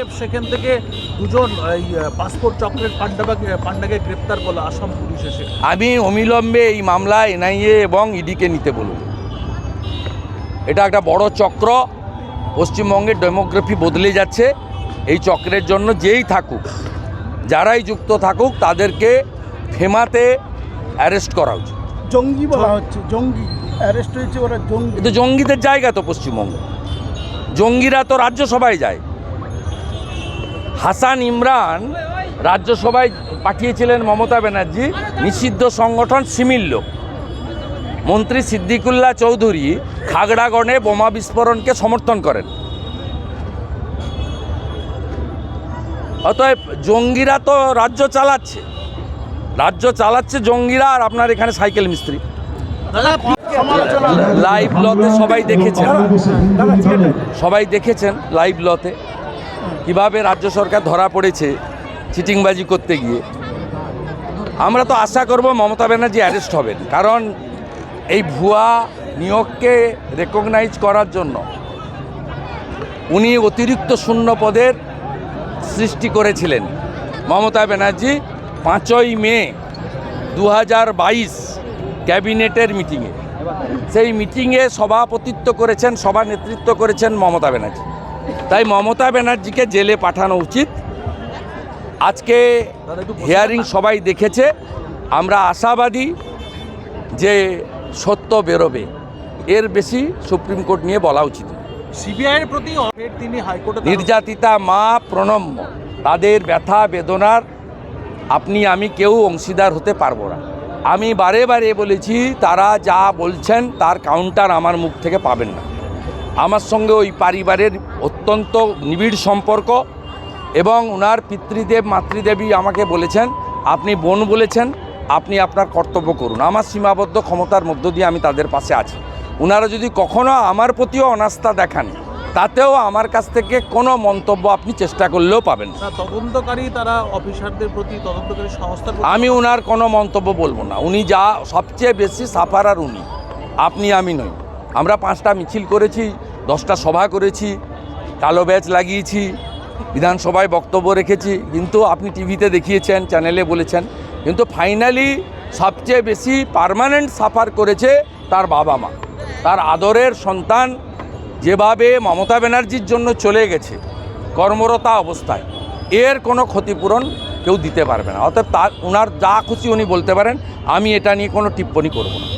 থেকে সেখান থেকে দুজন এই পাসপোর্ট চক্রের পান্ডাবাকে পান্ডাকে গ্রেপ্তার করল আসাম পুলিশ এসে। আমি অবিলম্বে এই মামলা এনআইএ এবং ইডিকে নিতে বলব এটা একটা বড় চক্র। পশ্চিমবঙ্গের ডেমোগ্রাফি বদলে যাচ্ছে। এই চক্রের জন্য যেই থাকুক যারাই যুক্ত থাকুক তাদেরকে ফেমাতে অ্যারেস্ট করা উচিত। জঙ্গি বলা হচ্ছে জঙ্গি। অ্যারেস্ট হয়েছে ওরা জঙ্গি। কিন্তু জঙ্গিদের জায়গা তো পশ্চিমবঙ্গ। জঙ্গিরা তো রাজ্যসভায় যায়। হাসান ইমরান রাজ্যসভায় পাঠিয়েছিলেন মমতা ব্যানার্জি নিষিদ্ধ সংগঠন সিমিল্য মন্ত্রী সিদ্দিকুল্লাহ চৌধুরী খাগড়াগণে বোমা বিস্ফোরণকে সমর্থন করেন। অতএব জঙ্গিরা তো রাজ্য চালাচ্ছে। রাজ্য চালাচ্ছে জঙ্গিরা আর আপনার এখানে সাইকেল মিস্ত্রি। লাইভ লতে সবাই দেখেছেন। সবাই দেখেছেন লাইভ লতে কীভাবে রাজ্য সরকার ধরা পড়েছে চিটিংবাজি করতে গিয়ে। আমরা তো আশা করব মমতা ব্যানার্জি অ্যারেস্ট হবেন। কারণ এই ভুয়া নিয়োগকে রেকগনাইজ করার জন্য উনি অতিরিক্ত শূন্য পদের সৃষ্টি করেছিলেন। মমতা ব্যানার্জি পাঁচই মে দু হাজার বাইশ ক্যাবিনেটের মিটিংয়ে। সেই মিটিংয়ে সভাপতিত্ব করেছেন সভা নেতৃত্ব করেছেন মমতা ব্যানার্জি। তাই মমতা ব্যানার্জিকে জেলে পাঠানো উচিত। আজকে হিয়ারিং সবাই দেখেছে। আমরা আশাবাদী যে সত্য বেরোবে। এর বেশি সুপ্রিম কোর্ট নিয়ে বলা উচিত সিবিআইয়ের প্রতি তিনি হাইকোর্টে নির্যাতিতা মা প্রণম্য। তাদের ব্যথা বেদনার আপনি আমি কেউ অংশীদার হতে পারব না। আমি বারে বারে বলেছি তারা যা বলছেন তার কাউন্টার আমার মুখ থেকে পাবেন না। আমার সঙ্গে ওই পরিবারের অত্যন্ত নিবিড় সম্পর্ক এবং ওনার পিতৃদেব মাতৃদেবী আমাকে বলেছেন আপনি বোন বলেছেন আপনি আপনার কর্তব্য করুন। আমার সীমাবদ্ধ ক্ষমতার মধ্য দিয়ে আমি তাদের পাশে আছি। ওনারা যদি কখনো আমার প্রতিও অনাস্থা দেখান তাতেও আমার কাছ থেকে কোনো মন্তব্য আপনি চেষ্টা করলেও পাবেন তদন্তকারী তারা অফিসারদের প্রতি তদন্তকারী প্রতি আমি ওনার কোনো মন্তব্য বলব না। উনি যা সবচেয়ে বেশি সাফার আর উনি। আপনি আমি নই। আমরা পাঁচটা মিছিল করেছি, দশটা সভা করেছি, কালো ব্যাচ লাগিয়েছি, বিধানসভায় বক্তব্য রেখেছি, কিন্তু আপনি টিভিতে দেখিয়েছেন, চ্যানেলে বলেছেন, কিন্তু ফাইনালি সবচেয়ে বেশি পার্মানেন্ট সাফার করেছে তার বাবা মা। তার আদরের সন্তান যেভাবে মমতা ব্যানার্জির জন্য চলে গেছে, কর্মরতা অবস্থায়, এর কোনো ক্ষতিপূরণ কেউ দিতে পারবে না। অর্থাৎ তার ওনার যা খুশি উনি বলতে পারেন, আমি এটা নিয়ে কোনো টিপ্পণী করব না।